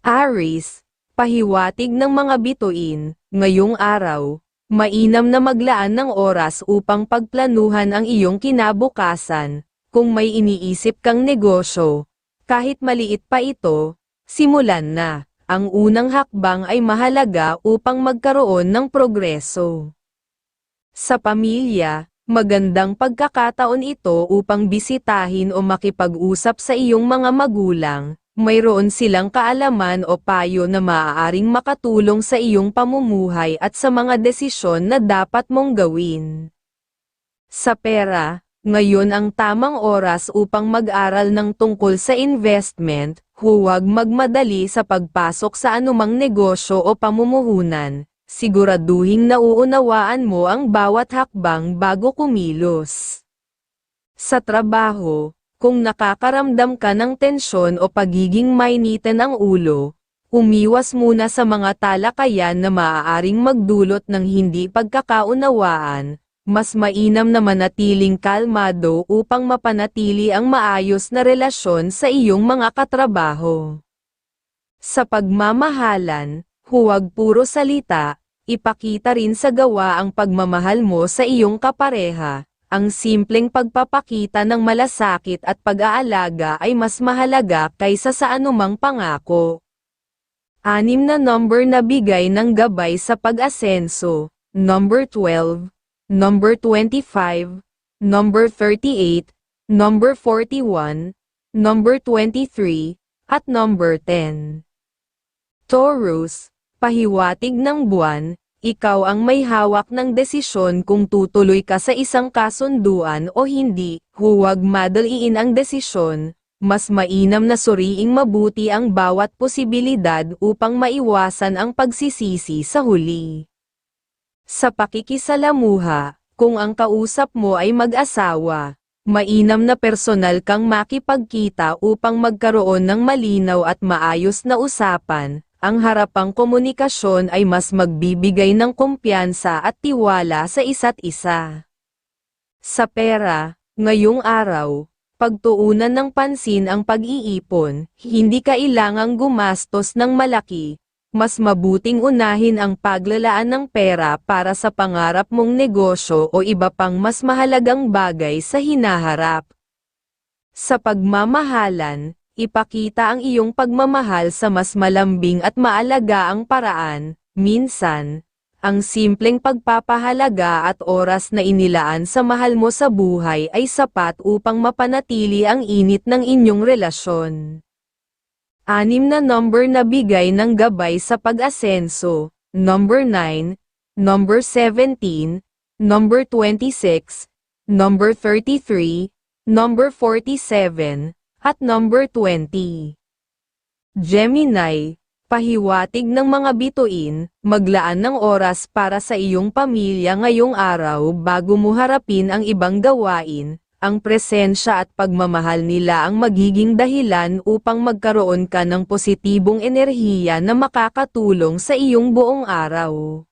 Aris, pahiwatig ng mga bituin, ngayong araw, mainam na maglaan ng oras upang pagplanuhan ang iyong kinabukasan, kung may iniisip kang negosyo, kahit maliit pa ito, simulan na. Ang unang hakbang ay mahalaga upang magkaroon ng progreso. Sa pamilya, magandang pagkakataon ito upang bisitahin o makipag-usap sa iyong mga magulang, mayroon silang kaalaman o payo na maaaring makatulong sa iyong pamumuhay at sa mga desisyon na dapat mong gawin. Sa pera, ngayon ang tamang oras upang mag-aral ng tungkol sa investment, huwag magmadali sa pagpasok sa anumang negosyo o pamumuhunan, siguraduhing nauunawaan mo ang bawat hakbang bago kumilos. Sa trabaho, kung nakakaramdam ka ng tensyon o pagiging mainitan ang ulo, umiwas muna sa mga talakayan na maaaring magdulot ng hindi pagkakaunawaan, mas mainam na manatiling kalmado upang mapanatili ang maayos na relasyon sa iyong mga katrabaho. Sa pagmamahalan, huwag puro salita, ipakita rin sa gawa ang pagmamahal mo sa iyong kapareha. Ang simpleng pagpapakita ng malasakit at pag-aalaga ay mas mahalaga kaysa sa anumang pangako. Anim na number na bigay ng gabay sa pag-asenso. Number 12, number 25, number 38, number 41, number 23, at number 10. Taurus, pahiwatig ng buwan, ikaw ang may hawak ng desisyon kung tutuloy ka sa isang kasunduan o hindi, huwag madaliin ang desisyon, mas mainam na suriing mabuti ang bawat posibilidad upang maiwasan ang pagsisisi sa huli. Sa pakikisalamuha, kung ang kausap mo ay mag-asawa, mainam na personal kang makipagkita upang magkaroon ng malinaw at maayos na usapan, ang harapang komunikasyon ay mas magbibigay ng kumpiyansa at tiwala sa isa't isa. Sa pera, ngayong araw, pagtuunan ng pansin ang pag-iipon, hindi kailangang gumastos ng malaki, mas mabuting unahin ang paglalaan ng pera para sa pangarap mong negosyo o iba pang mas mahalagang bagay sa hinaharap. Sa pagmamahalan, ipakita ang iyong pagmamahal sa mas malambing at maalagaang paraan, minsan, ang simpleng pagpapahalaga at oras na inilaan sa mahal mo sa buhay ay sapat upang mapanatili ang init ng inyong relasyon. Anim na number na bigay ng gabay sa pag-asenso, number 9, number 17, number 26, number 33, number 47, at number 20. Gemini, pahiwatig ng mga bituin, maglaan ng oras para sa iyong pamilya ngayong araw bago mo harapin ang ibang gawain, ang presensya at pagmamahal nila ang magiging dahilan upang magkaroon ka ng positibong enerhiya na makakatulong sa iyong buong araw.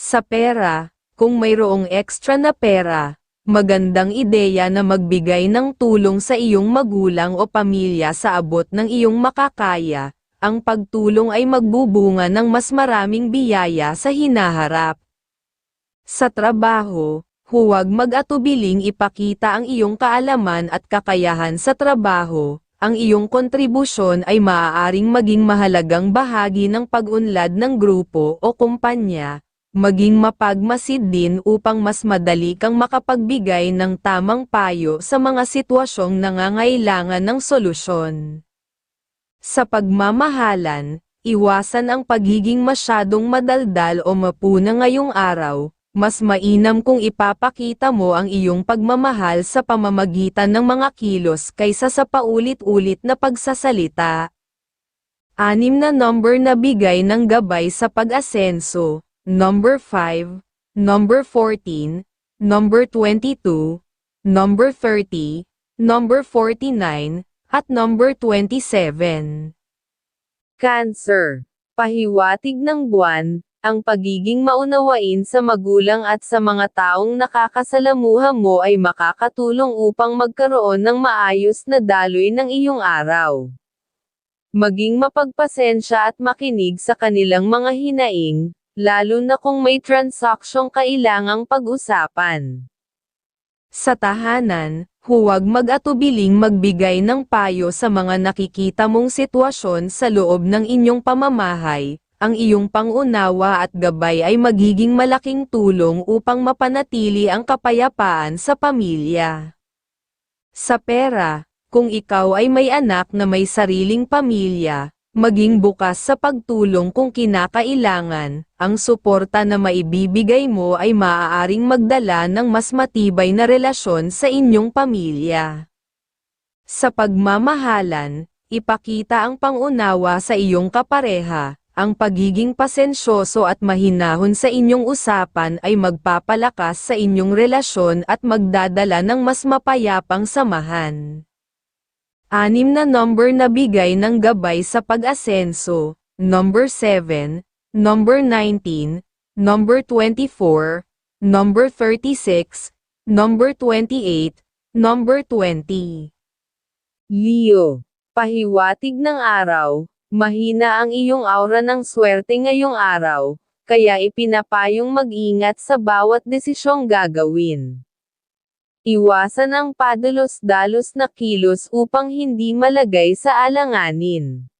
Sa pera, kung mayroong extra na pera, Magandang ideya na magbigay ng tulong sa iyong magulang o pamilya sa abot ng iyong makakaya. Ang pagtulong ay magbubunga ng mas maraming biyaya sa hinaharap. Sa trabaho, huwag mag-atubiling ipakita ang iyong kaalaman at kakayahan sa trabaho. Ang iyong kontribusyon ay maaaring maging mahalagang bahagi ng pag-unlad ng grupo o kumpanya maging mapagmasid din upang mas madali kang makapagbigay ng tamang payo sa mga sitwasyong nangangailangan ng solusyon. Sa pagmamahalan, iwasan ang pagiging masyadong madaldal o mapuna ngayong araw, mas mainam kung ipapakita mo ang iyong pagmamahal sa pamamagitan ng mga kilos kaysa sa paulit-ulit na pagsasalita. Anim na number na bigay ng gabay sa pag-asenso, number 5, number 14, number 22, number 30, number 49, at number 27. Cancer. Pahiwatig ng buwan, ang pagiging maunawain sa magulang at sa mga taong nakakasalamuha mo ay makakatulong upang magkaroon ng maayos na daloy ng iyong araw. Maging mapagpasensya at makinig sa kanilang mga hinaing, lalo na kung may transaksyong kailangang pag-usapan. Sa tahanan, huwag mag-atubiling magbigay ng payo sa mga nakikita mong sitwasyon sa loob ng inyong pamamahay. Ang iyong pangunawa at gabay ay magiging malaking tulong upang mapanatili ang kapayapaan sa pamilya. Sa pera, kung ikaw ay may anak na may sariling pamilya, maging bukas sa pagtulong kung kinakailangan, ang suporta na maibibigay mo ay maaaring magdala ng mas matibay na relasyon sa inyong pamilya. Sa pagmamahalan, ipakita ang pangunawa sa iyong kapareha, ang pagiging pasensyoso at mahinahon sa inyong usapan ay magpapalakas sa inyong relasyon at magdadala ng mas mapayapang samahan. Anim na number na bigay ng gabay sa pag-asenso, number 7, number 19, number 24, number 36, number 28, number 20. Leo, pahiwatig ng araw, mahina ang iyong aura ng swerte ngayong araw, kaya ipinapayong mag-ingat sa bawat desisyong gagawin. Iwasan ang padalos-dalos na kilos upang hindi malagay sa alanganin.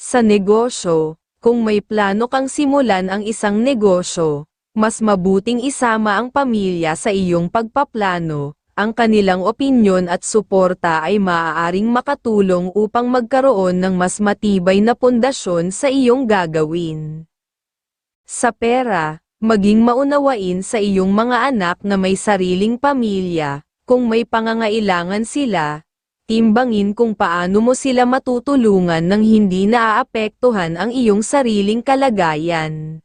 Sa negosyo, kung may plano kang simulan ang isang negosyo, mas mabuting isama ang pamilya sa iyong pagpaplano, ang kanilang opinyon at suporta ay maaaring makatulong upang magkaroon ng mas matibay na pundasyon sa iyong gagawin. Sa pera, maging maunawain sa iyong mga anak na may sariling pamilya, kung may pangangailangan sila, timbangin kung paano mo sila matutulungan nang hindi naaapektuhan ang iyong sariling kalagayan.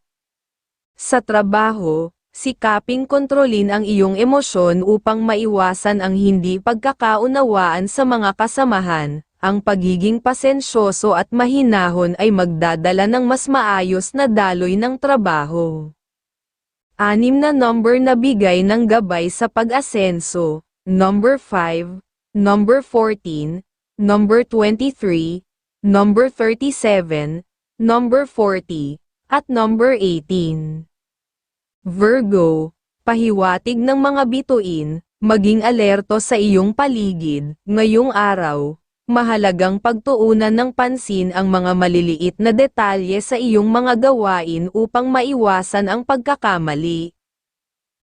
Sa trabaho, sikaping kontrolin ang iyong emosyon upang maiwasan ang hindi pagkakaunawaan sa mga kasamahan, ang pagiging pasensyoso at mahinahon ay magdadala ng mas maayos na daloy ng trabaho. Anim na number na bigay ng gabay sa pag-asenso, number 5, number 14, number 23, number 37, number 40, at number 18. Virgo, pahiwatig ng mga bituin, maging alerto sa iyong paligid, ngayong araw, mahalagang pagtuunan ng pansin ang mga maliliit na detalye sa iyong mga gawain upang maiwasan ang pagkakamali.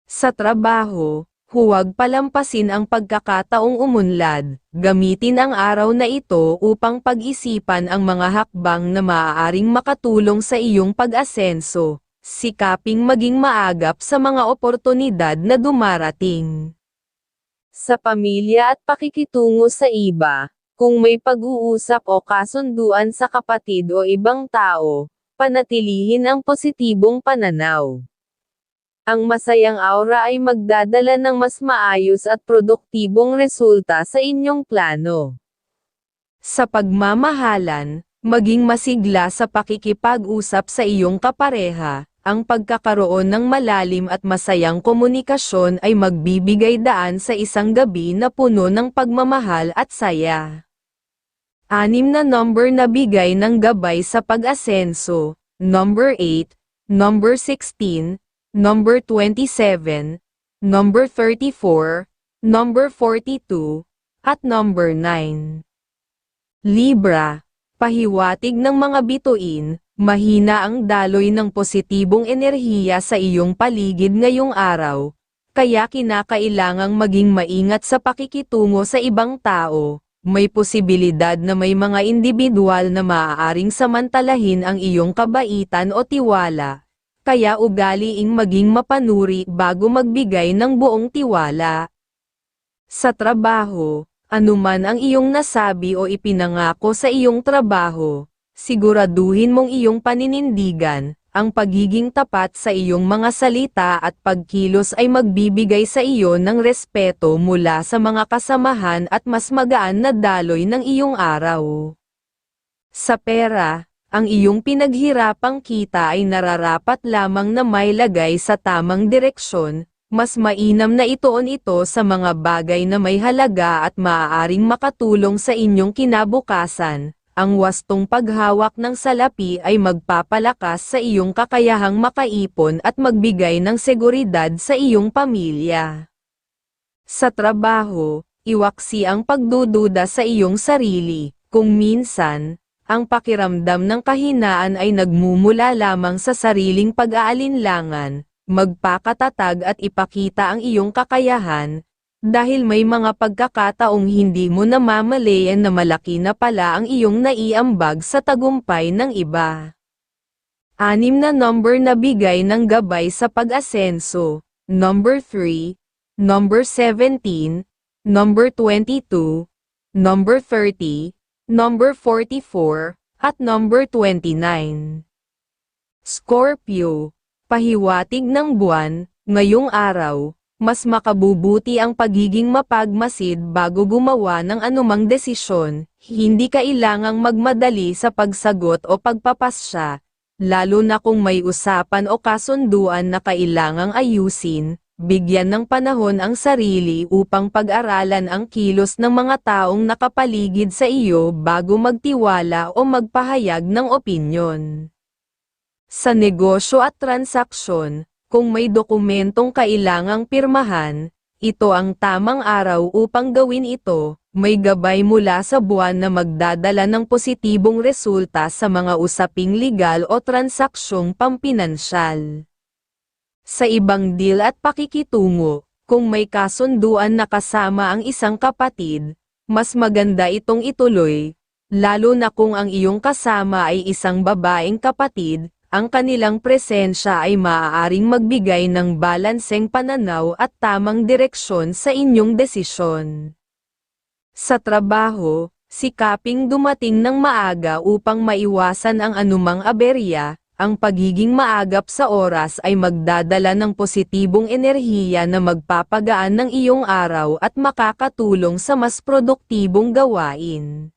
Sa trabaho, huwag palampasin ang pagkakataong umunlad, gamitin ang araw na ito upang pag-isipan ang mga hakbang na maaaring makatulong sa iyong pag-asenso, sikaping maging maagap sa mga oportunidad na dumarating. Sa pamilya at pakikitungo sa iba, kung may pag-uusap o kasunduan sa kapatid o ibang tao, panatilihin ang positibong pananaw. Ang masayang aura ay magdadala ng mas maayos at produktibong resulta sa inyong plano. Sa pagmamahalan, maging masigla sa pakikipag-usap sa iyong kapareha, ang pagkakaroon ng malalim at masayang komunikasyon ay magbibigay daan sa isang gabi na puno ng pagmamahal at saya. Anim na number na bigay ng gabay sa pag-asenso, number 8, number 16, number 27, number 34, number 42, at number 9. Libra, pahiwatig ng mga bituin, mahina ang daloy ng positibong enerhiya sa iyong paligid ngayong araw, kaya kinakailangang maging maingat sa pakikitungo sa ibang tao. May posibilidad na may mga individual na maaaring samantalahin ang iyong kabaitan o tiwala, kaya ugaliing maging mapanuri bago magbigay ng buong tiwala. Sa trabaho, anuman ang iyong nasabi o ipinangako sa iyong trabaho, siguraduhin mong iyong paninindigan, ang pagiging tapat sa iyong mga salita at pagkilos ay magbibigay sa iyo ng respeto mula sa mga kasamahan at mas magaan na daloy ng iyong araw. Sa pera, ang iyong pinaghirapang kita ay nararapat lamang na may lagay sa tamang direksyon, mas mainam na itoon ito sa mga bagay na may halaga at maaaring makatulong sa inyong kinabukasan, ang wastong paghawak ng salapi ay magpapalakas sa iyong kakayahang makaipon at magbigay ng seguridad sa iyong pamilya. Sa trabaho, iwaksi ang pagdududa sa iyong sarili, kung minsan, ang pakiramdam ng kahinaan ay nagmumula lamang sa sariling pag-aalinlangan, magpakatatag at ipakita ang iyong kakayahan, dahil may mga pagkakataong hindi mo namamalayan na malaki na pala ang iyong naiambag sa tagumpay ng iba. Anim na number na bigay ng gabay sa pag-asenso, number 3, number 17, number 22, number 30, number 44, at number 29. Scorpio, pahiwatig ng buwan, ngayong araw, mas makabubuti ang pagiging mapagmasid bago gumawa ng anumang desisyon, hindi kailangang magmadali sa pagsagot o pagpapasya, lalo na kung may usapan o kasunduan na kailangang ayusin, bigyan ng panahon ang sarili upang pag-aralan ang kilos ng mga taong nakapaligid sa iyo bago magtiwala o magpahayag ng opinyon. Sa negosyo at transaksyon, kung may dokumentong kailangang pirmahan, ito ang tamang araw upang gawin ito, may gabay mula sa buwan na magdadala ng positibong resulta sa mga usaping legal o transaksyong pampinansyal. Sa ibang deal at pakikitungo, kung may kasunduan na kasama ang isang kapatid, mas maganda itong ituloy, lalo na kung ang iyong kasama ay isang babaeng kapatid, ang kanilang presensya ay maaaring magbigay ng balanseng pananaw at tamang direksyon sa inyong desisyon. Sa trabaho, sikaping dumating ng maaga upang maiwasan ang anumang aberya, ang pagiging maagap sa oras ay magdadala ng positibong enerhiya na magpapagaan ng iyong araw at makakatulong sa mas produktibong gawain.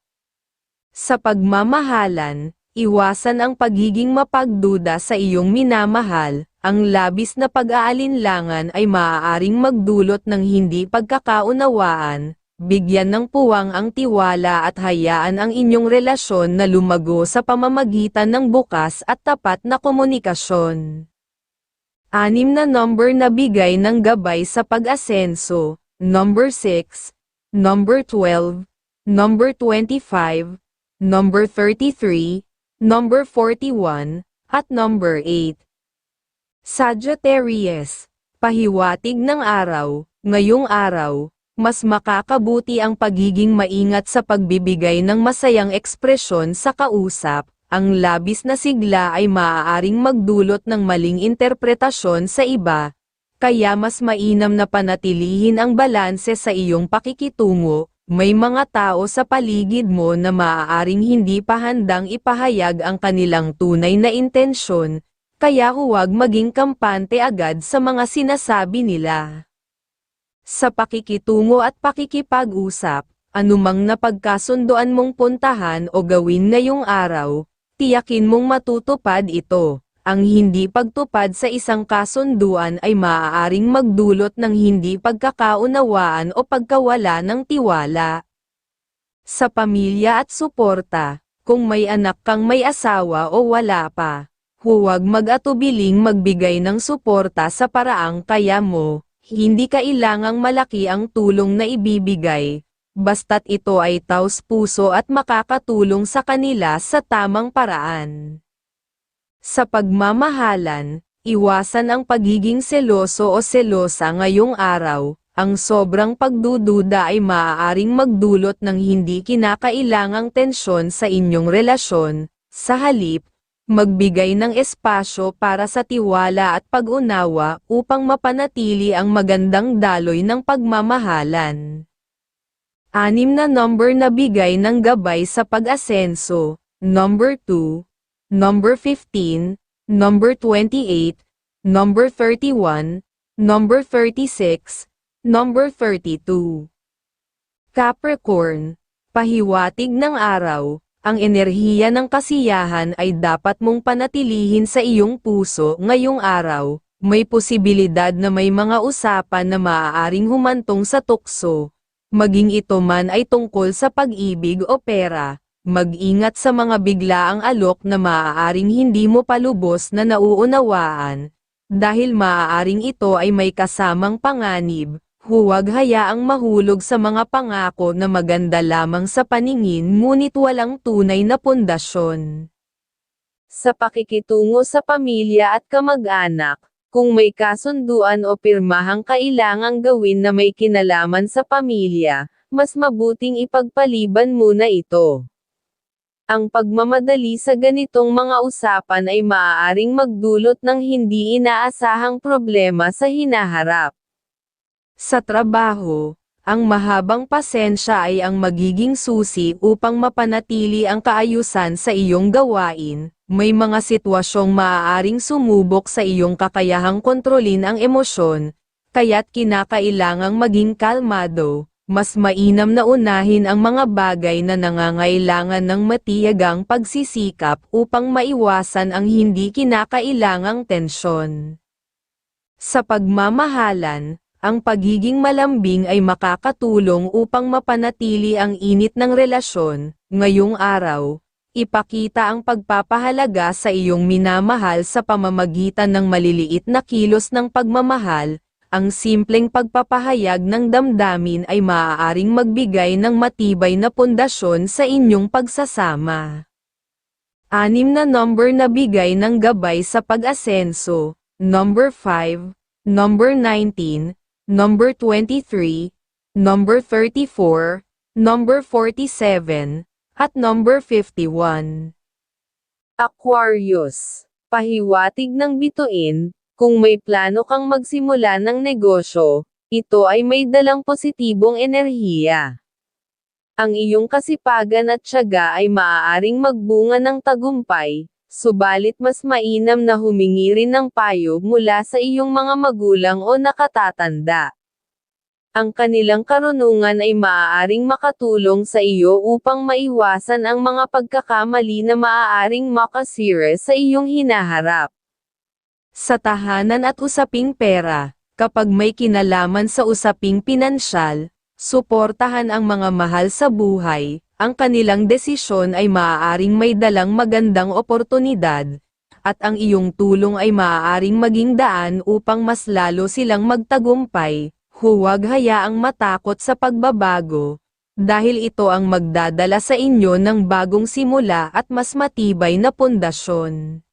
Sa pagmamahalan, Iwasan ang pagiging mapagduda sa iyong minamahal, ang labis na pag-aalinlangan ay maaaring magdulot ng hindi pagkakaunawaan, bigyan ng puwang ang tiwala at hayaan ang inyong relasyon na lumago sa pamamagitan ng bukas at tapat na komunikasyon. Anim na number na bigay ng gabay sa pag-asenso, number 6, number 12, number 25, number 33, number 41, at number 8. Sagittarius, pahiwatig ng araw, ngayong araw, mas makakabuti ang pagiging maingat sa pagbibigay ng masayang ekspresyon sa kausap, ang labis na sigla ay maaaring magdulot ng maling interpretasyon sa iba, kaya mas mainam na panatilihin ang balanse sa iyong pakikitungo, may mga tao sa paligid mo na maaaring hindi pa handang ipahayag ang kanilang tunay na intensyon, kaya huwag maging kampante agad sa mga sinasabi nila. Sa pakikitungo at pakikipag-usap, anumang napagkasundoan mong puntahan o gawin ngayong araw, tiyakin mong matutupad ito. Ang hindi pagtupad sa isang kasunduan ay maaaring magdulot ng hindi pagkakaunawaan o pagkawala ng tiwala. Sa pamilya at suporta, kung may anak kang may asawa o wala pa, huwag mag-atubiling magbigay ng suporta sa paraang kaya mo, hindi kailangang malaki ang tulong na ibibigay, basta't ito ay taos puso at makakatulong sa kanila sa tamang paraan. Sa pagmamahalan, iwasan ang pagiging seloso o selosa ngayong araw, ang sobrang pagdududa ay maaaring magdulot ng hindi kinakailangang tensyon sa inyong relasyon, sa halip, magbigay ng espasyo para sa tiwala at pag-unawa upang mapanatili ang magandang daloy ng pagmamahalan. Anim na number na bigay ng gabay sa pag-asenso, number 2, number 15, number 28, number 31, number 36, number 32. Capricorn, pahiwatig ng araw, ang enerhiya ng kasiyahan ay dapat mong panatilihin sa iyong puso ngayong araw, may posibilidad na may mga usapan na maaaring humantong sa tukso, maging ito man ay tungkol sa pag-ibig o pera, mag-ingat sa mga biglaang alok na maaaring hindi mo palubos na nauunawaan, dahil maaaring ito ay may kasamang panganib, huwag hayaang mahulog sa mga pangako na maganda lamang sa paningin ngunit walang tunay na pundasyon. Sa pakikitungo sa pamilya at kamag-anak, kung may kasunduan o pirmahang kailangang gawin na may kinalaman sa pamilya, mas mabuting ipagpaliban muna ito. Ang pagmamadali sa ganitong mga usapan ay maaaring magdulot ng hindi inaasahang problema sa hinaharap. Sa trabaho, ang mahabang pasensya ay ang magiging susi upang mapanatili ang kaayusan sa iyong gawain. May mga sitwasyong maaaring sumubok sa iyong kakayahang kontrolin ang emosyon, kaya't kinakailangang maging kalmado. Mas mainam na unahin ang mga bagay na nangangailangan ng matiyagang pagsisikap upang maiwasan ang hindi kinakailangang tensyon. Sa pagmamahalan, ang pagiging malambing ay makakatulong upang mapanatili ang init ng relasyon. Ngayong araw, ipakita ang pagpapahalaga sa iyong minamahal sa pamamagitan ng maliliit na kilos ng pagmamahal. Ang simpleng pagpapahayag ng damdamin ay maaaring magbigay ng matibay na pundasyon sa inyong pagsasama. Anim na number na bigay ng gabay sa pag-asenso, number 5, number 19, number 23, number 34, number 47, at number 51. Aquarius. Pahiwatig ng bituin, kung may plano kang magsimula ng negosyo, ito ay may dalang positibong enerhiya. Ang iyong kasipagan at tiyaga ay maaaring magbunga ng tagumpay, subalit mas mainam na humingi rin ng payo mula sa iyong mga magulang o nakatatanda. Ang kanilang karunungan ay maaaring makatulong sa iyo upang maiwasan ang mga pagkakamali na maaaring makasira sa iyong hinaharap. Sa tahanan at usaping pera, kapag may kinalaman sa usaping pinansyal, suportahan ang mga mahal sa buhay, ang kanilang desisyon ay maaaring may dalang magandang oportunidad, at ang iyong tulong ay maaaring maging daan upang mas lalo silang magtagumpay, huwag hayaang matakot sa pagbabago, dahil ito ang magdadala sa inyo ng bagong simula at mas matibay na pundasyon.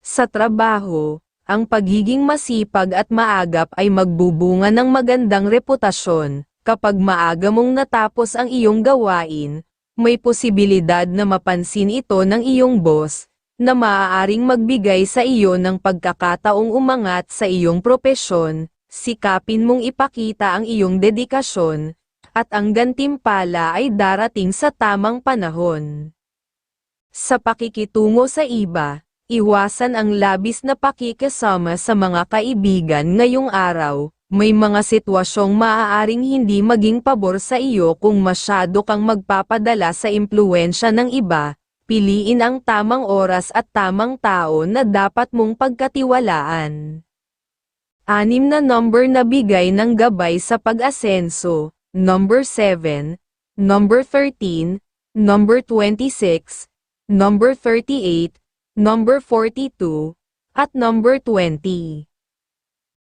Sa trabaho, ang pagiging masipag at maagap ay magbubunga ng magandang reputasyon. Kapag maaga mong natapos ang iyong gawain, may posibilidad na mapansin ito ng iyong boss, na maaaring magbigay sa iyo ng pagkakataong umangat sa iyong propesyon, sikapin mong ipakita ang iyong dedikasyon, at ang gantimpala ay darating sa tamang panahon. Sa pakikitungo sa iba, Iwasan ang labis na pakikisama sa mga kaibigan ngayong araw, may mga sitwasyong maaaring hindi maging pabor sa iyo kung masyado kang magpapadala sa impluensya ng iba, piliin ang tamang oras at tamang tao na dapat mong pagkatiwalaan. Anim na number na bigay ng gabay sa pag-asenso, number 7, number 13, number 26, number 38, number 42, at number 20.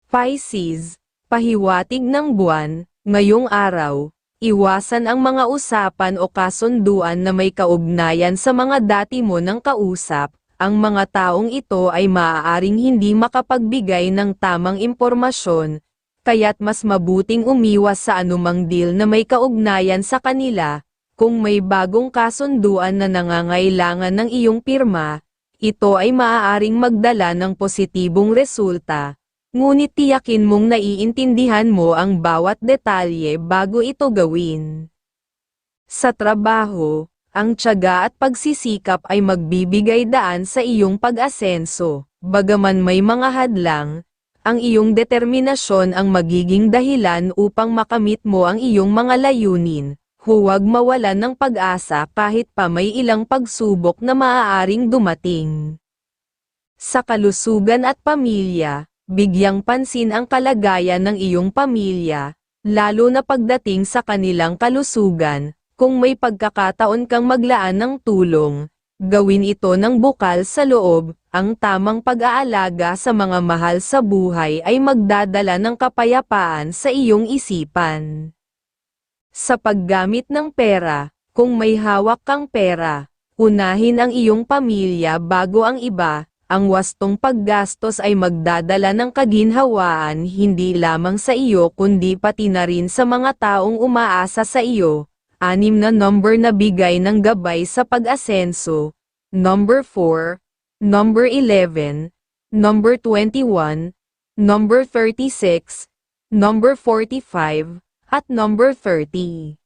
Pisces, pahiwatig ng buwan, ngayong araw, iwasan ang mga usapan o kasunduan na may kaugnayan sa mga dati mo ng kausap, ang mga taong ito ay maaaring hindi makapagbigay ng tamang impormasyon, kaya't mas mabuting umiwas sa anumang deal na may kaugnayan sa kanila, kung may bagong kasunduan na nangangailangan ng iyong pirma, ito ay maaaring magdala ng positibong resulta, ngunit tiyakin mong naiintindihan mo ang bawat detalye bago ito gawin. Sa trabaho, ang tiyaga at pagsisikap ay magbibigay daan sa iyong pag-asenso, bagaman may mga hadlang, ang iyong determinasyon ang magiging dahilan upang makamit mo ang iyong mga layunin, huwag mawalan ng pag-asa kahit pa may ilang pagsubok na maaaring dumating. Sa kalusugan at pamilya, bigyang pansin ang kalagayan ng iyong pamilya, lalo na pagdating sa kanilang kalusugan, Kung may pagkakataon kang maglaan ng tulong, gawin ito ng bukal sa loob, ang tamang pag-aalaga sa mga mahal sa buhay ay magdadala ng kapayapaan sa iyong isipan. Sa paggamit ng pera, kung may hawak kang pera, unahin ang iyong pamilya bago ang iba, ang wastong paggastos ay magdadala ng kaginhawaan hindi lamang sa iyo kundi pati na rin sa mga taong umaasa sa iyo. Anim na number na bigay ng gabay sa pag-asenso. Number 4, number 11, number 21, number 36, number 45, at number 30.